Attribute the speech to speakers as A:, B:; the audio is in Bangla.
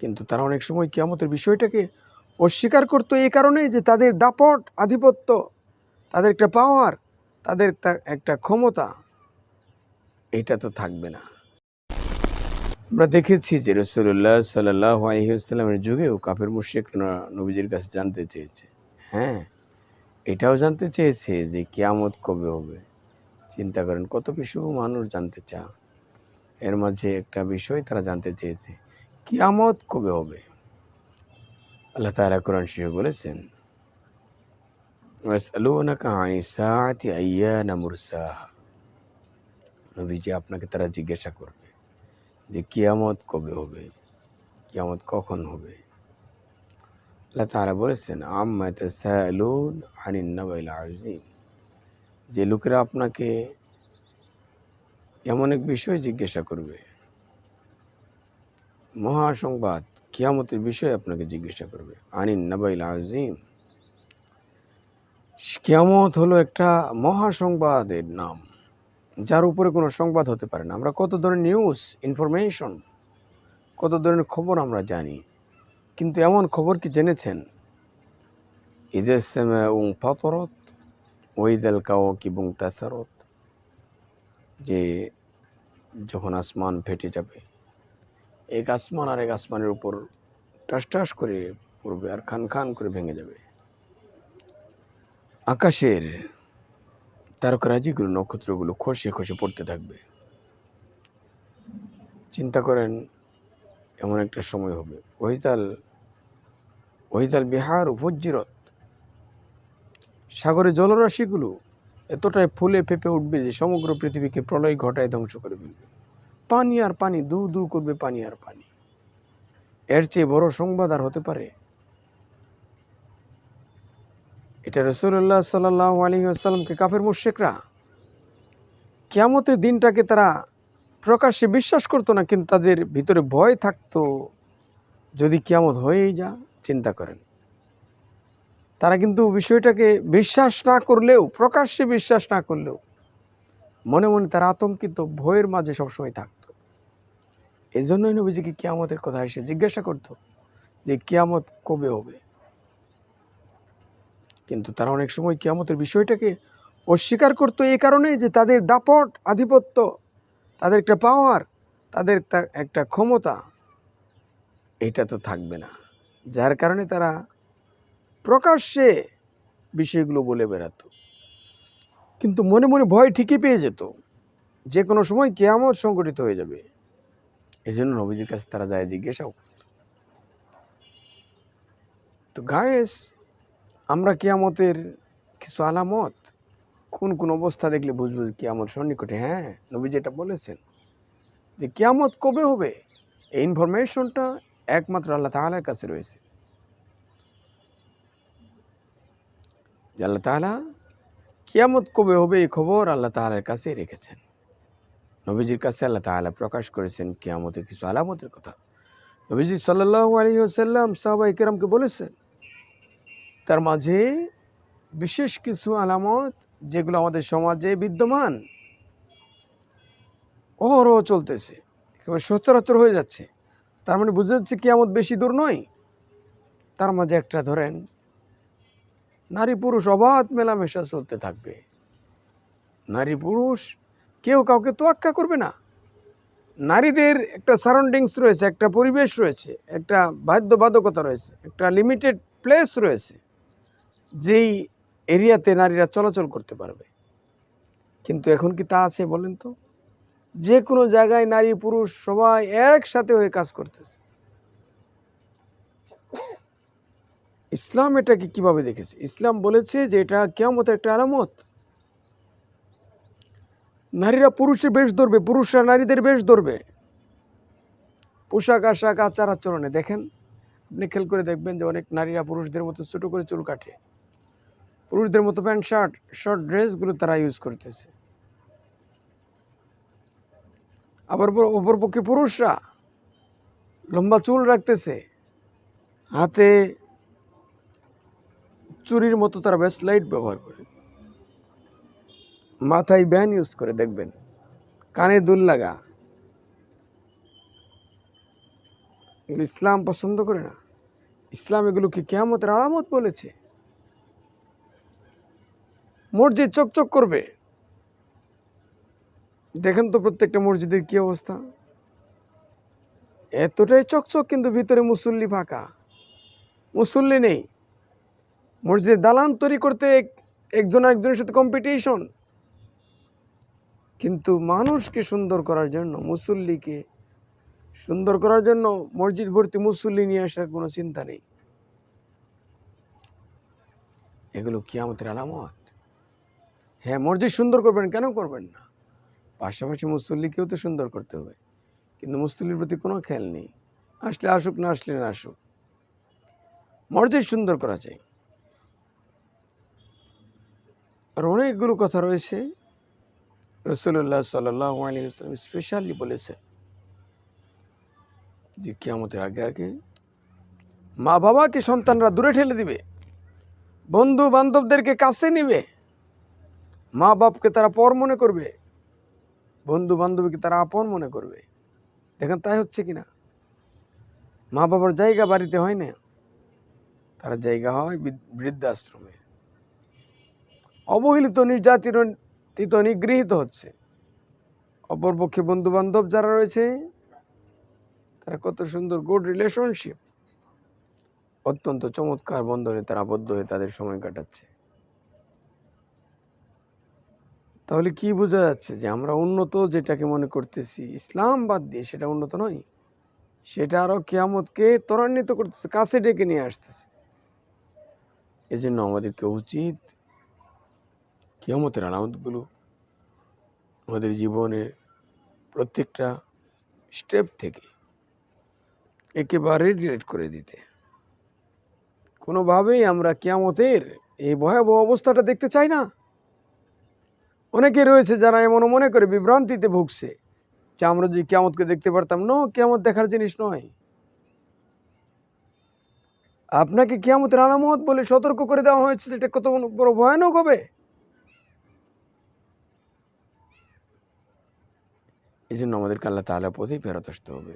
A: কিন্তু তারা অনেক সময় কিয়ামতের বিষয়টাকে অস্বীকার করতো এই কারণে যে তাদের দাপট আধিপত্য, তাদের একটা পাওয়ার তাদের একটা ক্ষমতা, এটা তো থাকবে না। আমরা দেখেছি যে রসুল্লাহ সাল্লাহ যুগেও কাফের মুশিক নবীজির কাছে জানতে চেয়েছে। হ্যাঁ এটাও জানতে চেয়েছে যে কিয়ামত কবে হবে। চিন্তা করেন কত কিছু মানুষ জানতে চা এর মাঝে একটা বিষয় তারা জানতে চেয়েছে। কিয়ামত কবে হবে? আল্লাহ তাআলা কোরআন শরীফে বলেছেন নবীজি আপনাকে তারা জিজ্ঞাসা করবে যে, কিয়ামত কবে হবে? কিয়ামত কখন হবে? আল্লাহ তাআলা বলেছেন, আম্মা তাসালুন আনিন নাবাইল আযীম। যে লোকেরা আপনাকে এমন এক বিষয় জিজ্ঞাসা করবে মহাসংবাদ কিয়ামতের বিষয়ে আপনাকে জিজ্ঞাসা করবে। আনিন নাবাইল আজিম কিয়ামত হলো একটা মহাসংবাদের নাম, যার উপরে কোনো সংবাদ হতে পারে না। আমরা কত ধরনের নিউজ ইনফরমেশন কত ধরনের খবর আমরা জানি, কিন্তু এমন খবর কি জেনেছেন? ঈদের সেমে উং ফতরত ওইদাল কাও কি বুং তাসারত যে যখন আসমান ফেটে যাবে এক আসমান আর এক আসমানের উপর টাস টাস করে পড়বে আর খান খান করে ভেঙে যাবে। আকাশের তারকারাজিগুলো নক্ষত্রগুলো খসে খসে পড়তে থাকবে। চিন্তা করেন, এমন একটা সময় হবে। ওহিতাল ওহিতাল বিহার উপজ্জিরত সাগরে জলরাশিগুলো এতটাই ফুলে ফেপে উঠবে যে সমগ্র পৃথিবীকে প্রলয় ঘটায় ধ্বংস করে ফেলবে। পানি আর পানি, দু দু করবে পানি আর পানি। এর চেয়ে বড় সংবাদ আর হতে পারে? এটা রসুল্লাহ সাল্লাহ আলী আসাল্লামকে কাফের মুশেকরা কেয়ামতের দিনটাকে তারা প্রকাশ্যে বিশ্বাস করতো না, কিন্তু তাদের ভিতরে ভয় থাকতো। যদি কিয়ামত হয়েই যা, চিন্তা করেন। তারা কিন্তু বিষয়টাকে বিশ্বাস না করলেও, প্রকাশ্যে বিশ্বাস না করলেও, মনে মনে তারা আতঙ্কিত, ভয়ের মাঝে সবসময় থাকতো। এই জন্যই নবীজিকে কিয়ামতের কথা এসে জিজ্ঞাসা করতো যে কিয়ামত কবে হবে? কিন্তু তারা অনেক সময় কিয়ামতের বিষয়টাকে অস্বীকার করতো এই কারণে যে তাদের দাপট আধিপত্য, তাদের একটা পাওয়ার তাদের একটা ক্ষমতা, এটা তো থাকবে না। যার কারণে তারা প্রকাশ্যে বিষয়গুলো বলে বেড়াতো। কিন্তু মনে মনে ভয় ঠিকই পেয়ে যেত যে কোনো সময় কেয়ামত সংগঠিত হয়ে যাবে। এই জন্য নবীজির কাছে তারা যায় জিজ্ঞাসাও। তো গায়েস আমরা কেয়ামতের কিছু আলামত কোন কোন অবস্থা দেখলে বুঝব কিয়ামত সন্নিকটে। হ্যাঁ নবীজি এটা বলেছেন যে কিয়ামত কবে হবে? এই ইনফরমেশনটা একমাত্র আল্লাহ তাআলার কাছে রয়েছে। আল্লাহ তাআলা কিয়ামত কবে হবে এই খবর আল্লাহ তাআলার কাছে রেখেছেন। নবীজির কাছে আল্লাহ তাআলা প্রকাশ করেছেন কিয়ামতের কিছু আলামতের কথা। নবীজি সাল্লাল্লাহু আলাইহি ওয়াসাল্লাম সাহাবায়ে কেরামকে বলেছেন, তার মাঝে বিশেষ কিছু আলামত যেগুলো আমাদের সমাজে বিদ্যমান, অহরহ চলতেছে, একেবারে সচরাচর হয়ে যাচ্ছে। তার মানে বুঝতে যাচ্ছে কিয়ামত বেশি দূর নয়। তার মাঝে একটা ধরেন নারী পুরুষ অবাধ মেলামেশা চলতে থাকবে। নারী পুরুষ কেউ কাউকে তোয়াক্কা করবে না। নারীদের একটা সারাউন্ডিংস রয়েছে, একটা পরিবেশ রয়েছে, একটা বাধ্যবাধকতা রয়েছে, একটা লিমিটেড প্লেস রয়েছে, যেই এরিয়াতে নারীরা চলাচল করতে পারবে। কিন্তু এখন কি তা আছে বলেন তো? যে কোনো জায়গায় নারী, পুরুষ সবাই একসাথে হয়ে কাজ করতেছে। ইসলাম এটাকে কীভাবে দেখেছে? ইসলাম বলেছে যে এটা কেমত একটা আলামত। নারীরা পুরুষের বেশ ধরবে, পুরুষরা নারীদের বেশ ধরবে। পোশাক আশাক, আচার আচরণে। দেখেন, আপনি খেয়াল করে দেখবেন যে অনেক নারীরা পুরুষদের মতো ছোট করে চুল কাটে। পুরুষদের মতো প্যান্ট, শার্ট, শর্ট ড্রেসগুলো তারা ইউজ করতেছে। আবার পর- অপরপক্ষে পুরুষরা লম্বা চুল রাখতেছে। হাতে চুরির মতো তারা বেস্ট লাইট ব্যবহার করে। মাথায় ব্যান ইউজ করে দেখবেন। কানে দুল লাগা। এগুলো ইসলাম পছন্দ করে না। ইসলাম এগুলোকে কেয়ামতের আলামত বলেছে। মসজিদ চকচক করবে। দেখেন তো প্রত্যেকটা মসজিদের কি অবস্থা। এতটাই চকচক কিন্তু ভিতরে মুসল্লি ফাঁকা। মুসল্লি নেই। মসজিদের দালান তৈরি করতে এক- একজন একজনের সাথে কম্পিটিশন কিন্তু মানুষকে সুন্দর করার জন্য, মুসল্লিকে সুন্দর করার জন্য মসজিদ ভর্তি মুসল্লি নিয়ে আসার কোনো চিন্তা নেই। এগুলো কিয়ামতের আলামত। হ্যাঁ মসজিদ সুন্দর করবেন কেন করবেন না? পাশাপাশি মুসল্লিকেও তো সুন্দর করতে হবে। কিন্তু মুসল্লির প্রতি কোনো খেয়াল নেই। আসলে আসুক, না আসলে না আসুক। মসজিদ সুন্দর করা চাই আর অনেকগুলো কথা রয়েছে। রসুল্লাহ সাল্লাহ আলী স্পেশালি বলেছে যে কিয়ামতের আগে আগে মা বাবাকে সন্তানরা দূরে ঠেলে দিবে, বন্ধু বান্ধবদেরকে কাছে নিবে, মা বাপকে তারা পর মনে করবে, বন্ধু বান্ধবীকে তারা আপন মনে করবে। দেখেন তাই হচ্ছে কি না মা বাবার জায়গা বাড়িতে হয় না, তারা জায়গা হয় বৃদ্ধাশ্রমে। অবহেলিত নির্যাতিত নিগৃহীত হচ্ছে। অপরপক্ষে বন্ধু বান্ধব যারা রয়েছে, তারা কত সুন্দর গুড রিলেশনশিপ অত্যন্ত চমৎকার বন্ধনে তারা আবদ্ধ হয়ে তাদের সময় কাটাচ্ছে। তাহলে কি বোঝা যাচ্ছে যে আমরা উন্নত যেটাকে মনে করতেছি, ইসলাম বাদ দিয়ে সেটা উন্নত নয়। সেটা আরও কেয়ামতকে ত্বরান্বিত করতেছে, কাছে ডেকে নিয়ে আসতেছে। এজন্য আমাদেরকে উচিত কেয়ামতের আলামতগুলো আমাদের জীবনে প্রত্যেকটা স্টেপ থেকে একেবারে ডিলেট করে দিতে। কোনোভাবেই আমরা কেয়ামতের এই ভয়াবহ অবস্থাটা দেখতে চাই না। অনেকে রয়েছে যারা এমনও মনে করে বিভ্রান্তিতে ভুগছে যে আমরা যদি কেয়ামতকে দেখতে পারতাম, ন, কেয়ামত দেখার জিনিস নয়। আপনাকে কেয়ামতের আলামত বলে সতর্ক করে দেওয়া হয়েছে যেটা কত বড় ভয়ানক হবে? এই জন্য আমাদেরকে আল্লাহ তাহলে পথেই ফেরত আসতে হবে।